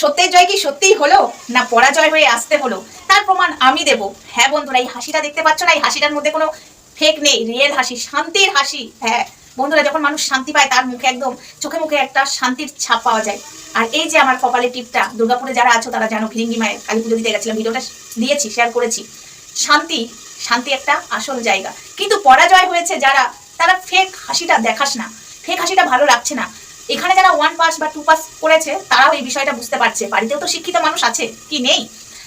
সত্যের জয় কি সত্যিই হলো? না পরাজয় হয়ে আসতে হলো? তার প্রমাণ আমি দেব। হ্যাঁ বন্ধুরা, এই হাসিটা দেখতে পাচ্ছ না? এই হাসিটার মধ্যে কোনো ফেক নেই রিয়েল হাসি, শান্তির হাসি। হ্যাঁ বন্ধুরা, যখন মানুষ শান্তি পায়, তার মুখে একদম, চোখে মুখে একটা শান্তির ছাপ পাওয়া যায়। আর এই যে আমার কপালে টিপটা, দুর্গাপুরে যারা আছো, তারা জানো, ফিরিঙ্গি মায়ের কালী পুজো দিতে গেছিলাম, ভিডিওটা দিয়েছি শেয়ার করেছি। শান্তি শান্তি একটা আসল জায়গা। কিন্তু পরাজয় হয়েছে যারা, তারা ফেক হাসিটা দেখাস না। ফেক হাসিটা ভালো লাগছে না। এখানে যারা ওয়ান পাস বা টু পাস করেছে, তারাও এই বিষয়টা বুঝতে পারছে। বাড়িতেও তো শিক্ষিত মানুষ আছে, কি নেই?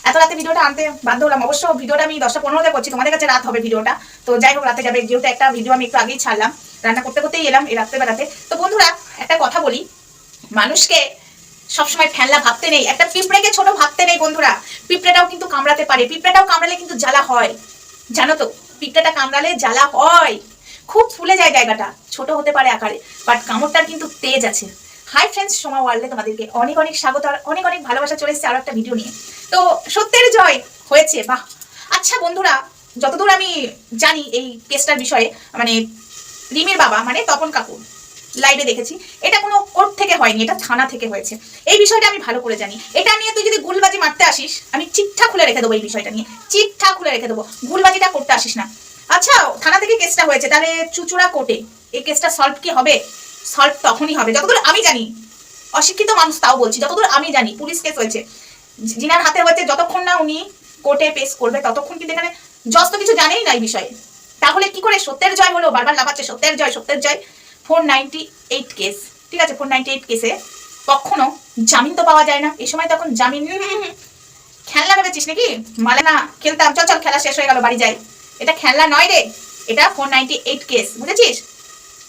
এত রাতে ভিডিওটা আনতে বাধ্য হলাম। অবশ্য ভিডিওটা আমি দশটা পনেরোতে করছি, তোমাদের কাছে রাত হবে ভিডিওটা। তো যাই হোক, রাতে যাবে। যেহেতু একটা ভিডিও আমি একটু আগেই ছাড়লাম, রান্না করতে করতেই এলাম এই রাত্রে বেলাতে। তো বন্ধুরা, একটা কথা বলি, মানুষকে সবসময় ফেললা ভাবতে নেই। একটা পিঁপড়েকে ছোট ভাবতে নেই বন্ধুরা। পিঁপড়েটাও কিন্তু কামড়াতে পারে। পিঁপড়েটাও কামড়ালে কিন্তু জ্বালা হয়। জানো তো, পিঁপড়েটা কামড়ালে জ্বালা হয়। খুব ফুলে যায় জায়গাটা, ছোট হতে পারে আকারে বাট কামড়টার কিন্তু তেজ আছে। হাই ফ্রেন্ডস সোমা ওয়ার্ল্ডে তোমাদেরকে অনেক অনেক স্বাগত আর অনেক অনেক ভালোবাসা চলে এসেছে আরও একটা ভিডিও নিয়ে। তো সত্যের জয় হয়েছে, বাহ! আচ্ছা বন্ধুরা, যতদূর আমি জানি এই কেসটার বিষয়ে মানে রিমির বাবা মানে তপন কাকুর লাইভে দেখেছি, এটা কোনো কোর্ট থেকে হয়নি, এটা থানা থেকে হয়েছে। এই বিষয়টা আমি ভালো করে জানি। এটা নিয়ে তুই যদি গুলবাজি মারতে আসিস, আমি চিঠা খুলে রেখে দেবো এই বিষয়টা নিয়ে। চিঠা খুলে রেখে দেবো। গুলবাজিটা করতে আসিস না। আচ্ছা থানা থেকে কেসটা হয়েছে, তাহলে চুচুড়া কোর্টে এই কেসটা সলভ কি হবে? সলভ তখনই হবে। যতদূর আমি জানি, অশিক্ষিত মানুষ তাও বলছি, যতদূর আমি জানি, পুলিশ কেস হয়েছে। যিনার হাতে হয়েছে যতক্ষণ না উনি কোর্টে পেশ করবে, ততক্ষণ কিন্তু এখানে জজ তো কিছু জানেই না এই বিষয়ে। তাহলে কি করে সত্যের জয় হলো? বারবার লাফাচ্ছে, সত্যের জয় সত্যের জয়। ফোর নাইনটি এইট কেস ঠিক আছে? ফোর নাইনটি এইট কেসে কখনো জামিন তো পাওয়া যায় না। এই সময় তখন জামিন খেলনা ভেবেছিস নাকি? মালে না, খেলতাম। চল চল, খেলা শেষ হয়ে গেল, বাড়ি যাই। এটা খেলনা নয় রে। এটা ফোর নাইনটি এইট কেস বুঝেছিস?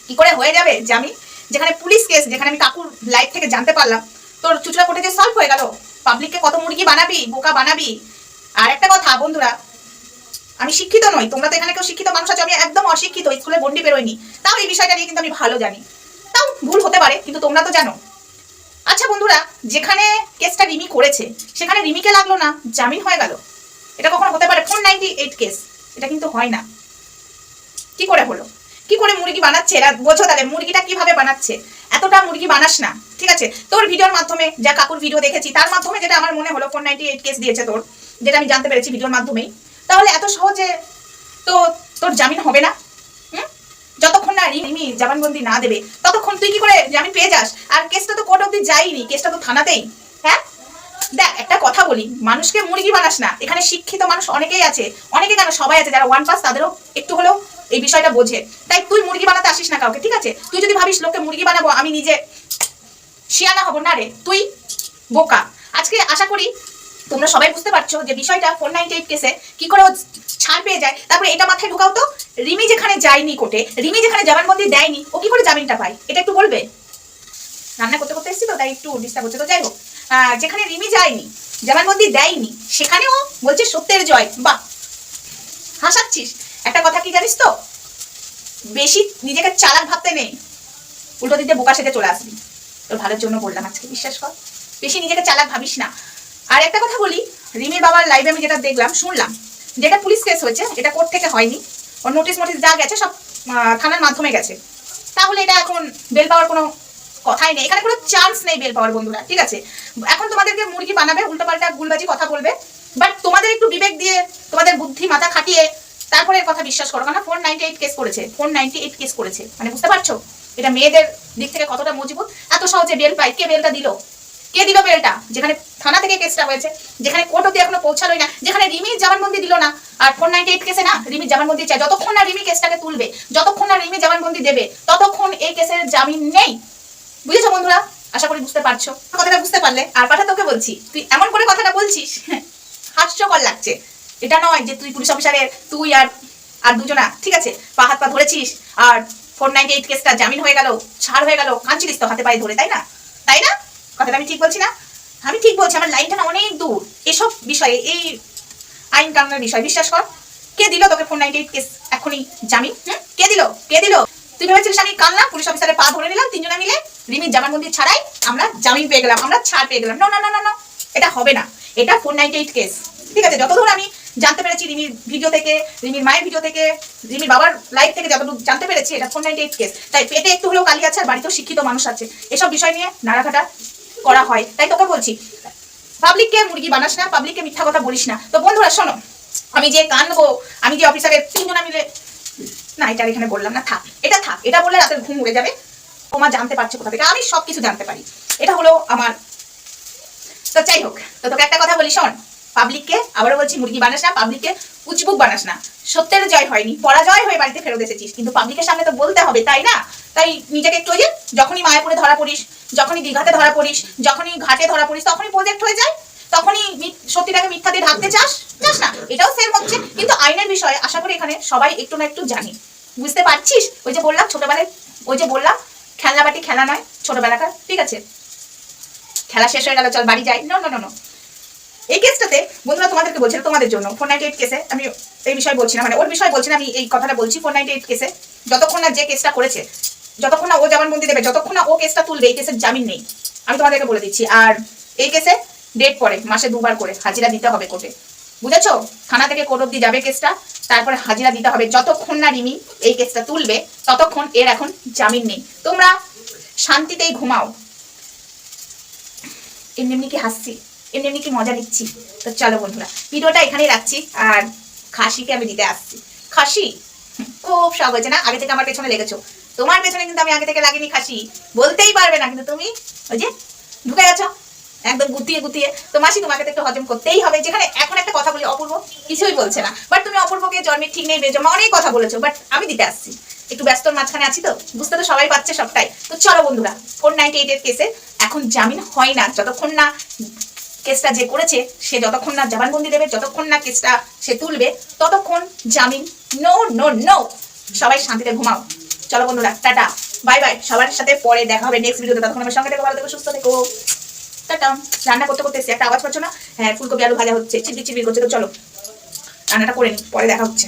কি করে হয়ে যাবে জামিন যেখানে পুলিশ কেস যেখানে আমি কাকুর লাইফ থেকে জানতে পারলাম, তোর চুচড়া কোর্টে যে সলভ হয়ে গেল পাবলিককে কত মুরগি বানাবি, বোকা বানাবি? আর একটা কথা, বন্ধুরা, আমি শিক্ষিত নই, তোমরা তো এখানে কেউ শিক্ষিত মানুষ আছে, আমি একদম অশিক্ষিত, স্কুলে বন্ডি বেরোয়নি। তাও এই বিষয়টা নিয়ে কিন্তু আমি ভালো জানি। তাও ভুল হতে পারে, কিন্তু তোমরা তো জানো। আচ্ছা বন্ধুরা, যেখানে কেসটা রিমি করেছে, সেখানে রিমিকে লাগল না, জামিন হয়ে গেল। এটা কখনো হতে পারে ফোর নাইনটি এইট কেস এটা কিন্তু হয় না। কি করে হলো? কি করে মুরগি বানাচ্ছে এরা? বোঝো তাহলে, মুরগিটা কীভাবে বানাচ্ছে? এতটা মুরগি বানাস না, ঠিক আছে? তোর ভিডিওর মাধ্যমে যা কাকুর ভিডিও দেখেছি, তার মাধ্যমে যেটা আমার মনে হলো ফোর নাইনটি এইট কেস দিয়েছে তোর, যেটা আমি জানতে পেরেছি ভিডিওর মাধ্যমেই। তাহলে এত সহজে তো তোর জামিন হবে না? যতক্ষণ না রিমি জবানবন্দি না দেবে, ততক্ষণ তুই কি করে জামিন পেয়ে যাস? আর কেসটা তো কোর্ট অব্দি যায়নি কেসটা তো থানাতেই হ্যাঁ? দেখ, একটা কথা বলি, মানুষকে মুরগি বানাস না। এখানে শিক্ষিত মানুষ অনেকেই আছে, অনেকে কেন সবাই আছে, যারা ওয়ান পাস তাদেরও একটু হলেও এই বিষয়টা বোঝে। তাই তুই মুরগি বানাতে আসিস না কাউকে, ঠিক আছে? তুই যদি ভাবিস লোককে মুরগি বানাবো, আমি নিজে শিয়ানা হব, না রে, তুই বোকা। আজকে আশা করি তোমরা সবাই বুঝতে পারছ যে বিষয়টা ফোর নাইনটি এইট কেসে কি করে ছাড় পেয়ে যায়। তারপরে এটা মাথায় ঢোকাও তো, রিমি যেখানে যায়নি কোর্টে, রিমি যেখানে জবানবন্দি দেয়নি, ও কি করে জামিনটা পায়? এটা একটু বলবে? রান্না করতে করতে এসেছি তো, তাই একটু ডিস্টার্ব হচ্ছে। তো যাই হোক যেখানে রিমি যায়নি জবানবন্দি দেয়নি, সেখানেও বলছে সত্যের জয়। বাহ! হাসাচ্ছিস। একটা কথা কি জানিস তো? বেশি নিজেকে চালাক ভাবতে নেই। উল্টো দিতে বোকা সেজে চলে আসবি। তোর ভালোর জন্য বললাম আজকে, বিশ্বাস কর। বেশি নিজেকে চালাক ভাবিস না। আর একটা কথা বলি, রিমির বাবার লাইভে আমি যেটা দেখলাম, শুনলাম, যেটা পুলিশ কেস হয়েছে, এটা কোর্ট থেকে হয়নি। ওর নোটিশ মোটিস যা গেছে সব থানার মাধ্যমে গেছে। তাহলে এটা এখন বেল পাওয়ার কোনো কথাই নেই। এখানে কোনো চান্স নেই বেল পাওয়ার বন্ধুরা, ঠিক আছে? এখন তোমাদেরকে মুরগি বানাবে, উল্টোপাল্টা গুলবাজি কথা বলবে বাট তোমাদের একটু বিবেক দিয়ে, তোমাদের বুদ্ধি মাথা খাটিয়ে তারপরে কথা বিশ্বাস করো। কারণ ফোর নাইনটি এইট কেস করেছে ফোর নাইনটি এইট কেস করেছে। মানে বুঝতে পারছ? এটা মেয়েদের দিক থেকে কতটা মজবুত? এত সহজে বেল পায়, কে বেলটা দিল? কে দিল বেলটা? যেখানে থানা থেকে কেসটা হয়েছে, যেখানে কোর্ট অব্দি এখনও পৌঁছালোই না, যেখানে রিমির জবানবন্দি দিল না। আর ফোর নাইনটি এইট কেসে না রিমির জবানবন্দি চাই যতক্ষণ না রিমি কেসটাকে তুলবে, যতক্ষণ না রিমি জবানবন্দি দেবে, ততক্ষণ এই কেসের জামিন নেই। বুঝেছ বন্ধুরা? আশা করি বুঝতে পারছ। কথাটা বুঝতে পারলে, আর কথা তোকে বলছি, তুই এমন করে কথাটা বলছিস, হাস্যকর লাগছে। এটা নয় যে তুই পুলিশ অফিসারের, তুই আর আর দুজনা, ঠিক আছে? পা হাত পা ধরেছিস, আর ফোর নাইনটি এইট কেসটা জামিন হয়ে গেল, ছাড় হয়ে গেল, কাঁদছিলিস তো হাতে পায়ে ধরে, তাই না? তাই না? কথাটা আমি ঠিক বলছি না? আমি ঠিক বলছি, আমার লাইনটা না অনেক দূর। এসব বিষয়ে, এই আইন কানুনের বিষয় বিশ্বাস কর। কে দিল তোকে ফোর নাইনটি এইট কেস? এখনই জামিন? কে দিল? কে দিল? তুই ভেবেছিলিস আমি কানলাম পুলিশ অফিসারের পা ধরে নিলাম, তিনজনে মিলে রিমির জামানবন্দি ছাড়াই আমরা জামিন পেয়ে গেলাম, আমরা ছাড় পেয়ে গেলাম। না না না না এটা হবে না। এটা ফোর এইট কেস ঠিক আছে, যতদূর আমি জানতে পেরেছি রিমির ভিডিও থেকে, রিমির মায়ের ভিডিও থেকে, রিমির বাবার লাইফ থেকে যতদূর জানতে পেরেছি, এটা ফোর নাইনটি এইট কেস তাই পেটে একটু হলেও কালি আছে, আর বাড়িতেও শিক্ষিত মানুষ আছে। এসব বিষয় নিয়ে নাড়াঘাটা করা হয়। তাই তোকে বলছি পাবলিককে মুরগি বানাস না পাবলিককে মিথ্যা কথা বলিস না। তো বন্ধুরা, শোনো, আমি যে কানবো আমি যে অফিসারের তিনজনা মিলে না, এটা এখানে বললাম না, থাক। এটা থাক, এটা বললে রাতের ঘুম উড়ে যাবে। তোমার জানতে পারছে কোথা থেকে, আমি সব কিছু জানতে পারি। এটা হলো আমার তো যাই হোক, তো তোকে একটা কথা বলি, শোন। পাবলিককে আবারও বলছি, মুরগি বানাস না পাবলিককে উচবুক বানাস না। সত্যের জয় হয়নি, পরাজয় হয়ে বাড়িতে ফেরত এসেছিস। কিন্তু পাবলিকের সামনে তো বলতে হবে, তাই না? তাই নিজেকে একটু যে, যখনই মায়াপুরে ধরা পড়িস, যখনই দীঘাতে ধরা পড়িস, যখনই ঘাটে ধরা পড়িস, তখনই প্রজেক্ট হয়ে যায় তখনই সত্যিটাকে মিথ্যা দিয়ে ঢাকতে চাস চাস না। এটাও সেম হচ্ছে। আইনের বিষয়ে আশা করি এখানে সবাই একটু না একটু জানি। বুঝতে পারছিস? ওই যে বললাম ছোটবেলায় ওই যে বললাম খেলনা বাটি খেলা নয় ছোটবেলাকার ঠিক আছে? খেলা শেষ হয়ে গেল চল বাড়ি যাই। নো নো নো এই কেসটাতে বন্ধুরা তোমাদেরকে বলছি না, তোমাদের জন্য ফোর নাইনটি এইট কেসে। আমি এই বিষয়ে বলছি না মানে ওর বিষয়ে বলছি না আমি এই কথাটা বলছি ফোর নাইনটি এইট কেসে। যতক্ষণ না যে কেসটা করেছে যতক্ষণ না ও জবানবন্দি দেবে যতক্ষণ না ও কেসটা তুলবে এই কেসের জামিন নেই। আমি তোমাদেরকে বলে দিচ্ছি। আর এই কেসে ডেট পরে মাসে দুবার করে হাজিরা দিতে হবে কোর্টে। বুঝেছ? থানা থেকে কোর্ট অব্দি যাবে কেসটা, তারপরে হাজিরা দিতে হবে। যতক্ষণ না রিমি এই কেসটা তুলবে, ততক্ষণ এর এখন জামিন নেই। তোমরা শান্তিতেই ঘুমাও। এমনি এমনি কি হাসছি? এমনি এমনি কি মজা নিচ্ছি? তো চলো বন্ধুরা, ভিডিওটা এখানেই রাখছি, আর খাসিকে আমি দিতে আসছি। খাসি, খুব শখ হয়েছে না? আগে থেকে আমার পেছনে লেগেছো। তোমার পেছনে কিন্তু আমি আগে থেকে লাগিনি খাসি। বলতেই পারবে না, কিন্তু তুমি ওই যে ঢুকে গেছো। একদম গুতিয়ে গুতিয়ে তো মাসি, তোমাকে তো একটু হজম করতেই হবে। যেখানে এখন একটা কথা বলি, অপূর্ব কিছুই বলছে না। বাট তুমি অপূর্বকে জন্মের ঠিক নেই বেজমা অনেক কথা বলেছ বাট আমি দিতে আসছি। একটু ব্যস্তর মাঝখানে আছি তো, বুঝতে তো সবাই পাচ্ছে সবটাই। তো চলো বন্ধুরা, ফোর নাইনটি এইটের কেসে এখন জামিন হয় না, যতক্ষণ না কেসটা যে করেছে, সে যতক্ষণ না জবানবন্দি দেবে, যতক্ষণ না কেসটা সে তুলবে, ততক্ষণ জামিন নো নো নো। সবাই শান্তিতে ঘুমাও। চলো বন্ধুরা, টাটা। বাই বাই সবার সাথে পরে দেখা হবে। নেক্সট ভিডিওতে ততক্ষণ আমার সঙ্গে থেকো, ভালো থেকো, সুস্থ থেকো। রান্না করতে করতে একটা আওয়াজ পাচ্ছ না? হ্যাঁ ফুলকপি, আলু ভাজা হচ্ছে চিবি চিবি করছে। তো চলো, রান্নাটা করে নি, পরে দেখা হচ্ছে।